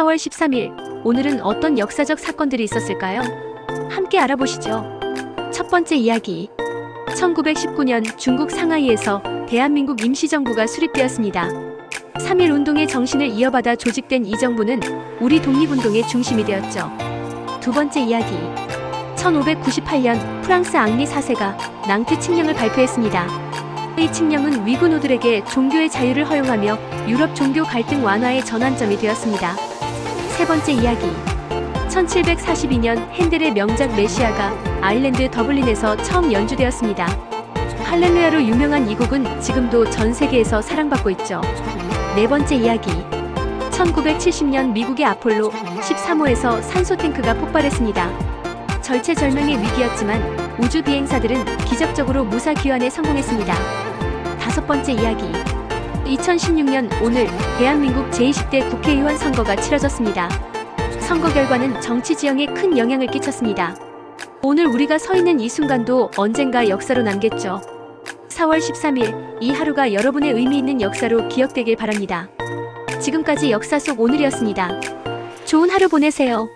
4월 13일, 오늘은 어떤 역사적 사건들이 있었을까요? 함께 알아보시죠. 첫 번째 이야기. 1919년 중국 상하이에서 대한민국 임시정부가 수립되었습니다. 3.1 운동의 정신을 이어받아 조직된 이 정부는 우리 독립운동의 중심이 되었죠. 두 번째 이야기. 1598년 프랑스 앙리 4세가 낭트 칙령을 발표했습니다. 이 칙령은 위군호들에게 종교의 자유를 허용하며 유럽 종교 갈등 완화의 전환점이 되었습니다. 세 번째 이야기. 1742년 핸델의 명작 메시아가 아일랜드 더블린에서 처음 연주되었습니다. 할렐루야로 유명한 이 곡은 지금도 전 세계에서 사랑받고 있죠. 네 번째 이야기. 1970년 미국의 아폴로 13호에서 산소 탱크가 폭발했습니다. 절체절명의 위기였지만 우주 비행사들은 기적적으로 무사 귀환에 성공했습니다. 다섯 번째 이야기. 2016년 오늘 대한민국 제20대 국회의원 선거가 치러졌습니다. 선거 결과는 정치 지형에 큰 영향을 끼쳤습니다. 오늘 우리가 서 있는 이 순간도 언젠가 역사로 남겠죠. 4월 13일 이 하루가 여러분의 의미 있는 역사로 기억되길 바랍니다. 지금까지 역사 속 오늘이었습니다. 좋은 하루 보내세요.